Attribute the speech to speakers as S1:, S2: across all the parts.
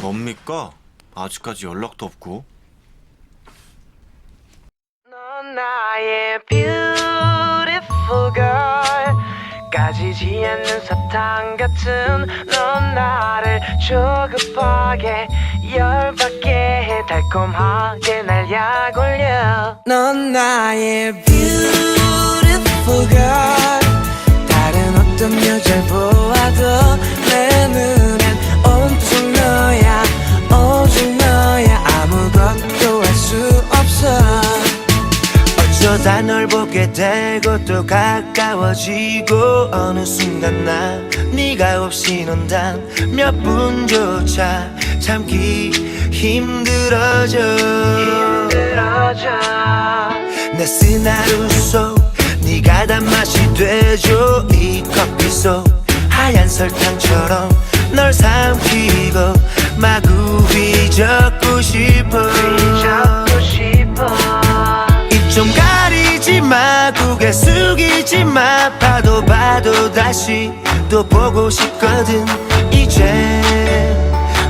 S1: 뭡니까? 아직까지 연락도 없고.
S2: 넌 나의 beautiful girl 까지지 않는 사탕 같은 넌 나를 조급하게 열받게 해 달콤하게 날 약올려 넌 나의 beautiful 되고 또 가까워지고 어느 순간 나 네가 없이 넌단몇 분조차 참기 힘들어져. 내쓴 하루 속 네가 단맛이 되죠. 이 커피 속 하얀 설탕처럼 널 삼키고 마구 휘젓고 싶어 마 고개 숙이지 마. 봐도 봐도 다시 또 보고 싶거든. 이제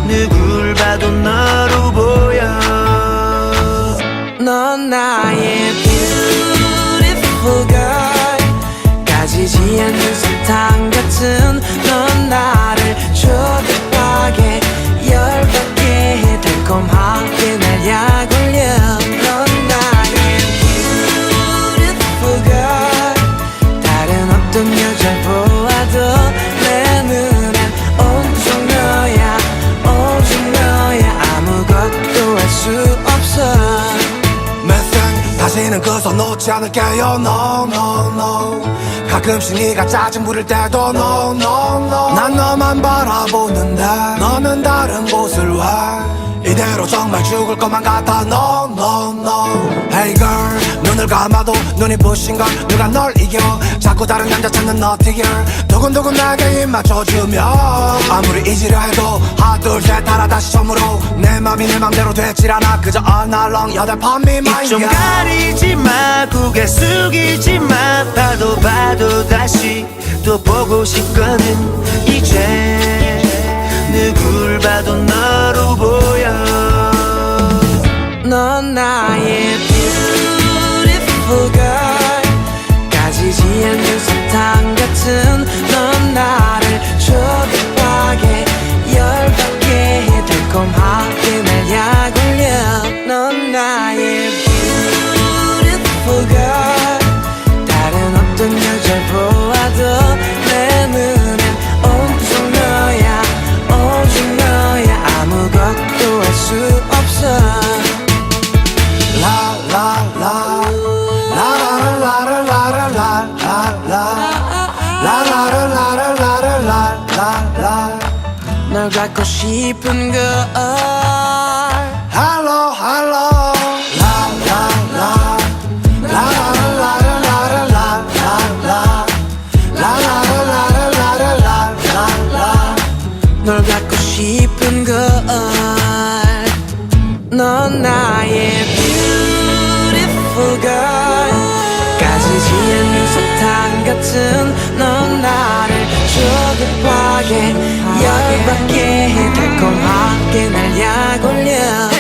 S2: 누굴 봐도 너로 보여. 넌 나의 beautiful girl. 까지지 않는 사탕 같은 넌 나를
S3: 매생 다시는 그 손 놓지 않을게요. No no no. 가끔씩 네가 짜증 부릴 때도 no no no. 난 너만 바라보는데 너는 다른 곳을 왜 이대로 정말 죽을 것만 같아. No no no. Hey girl 눈을 감아도 눈이 부신 걸 누가 널 이겨? 자꾸 다른 남자 찾는 너티 girl. 두근두근 나에게 입 맞춰주며. 아무리 잊으려 해도 하나 둘셋 하나 다시 처음으로 내 맘이 내 맘대로 되질 않아. 그저 all night long 여덟 밤 미만
S2: 입좀 가리지 마 고개 숙이지 마. 봐도 봐도 다시 또 보고 싶거든. 이제 누굴 봐도 너로 보여. 넌 나의 찾고 싶은 걸
S3: Hello Hello 라라라
S2: 널 갖고 싶은 걸넌 나의 beautiful girl 가지지 않는 사탕 같은 넌 나를 조급하게 해 달콤하게 날 약올려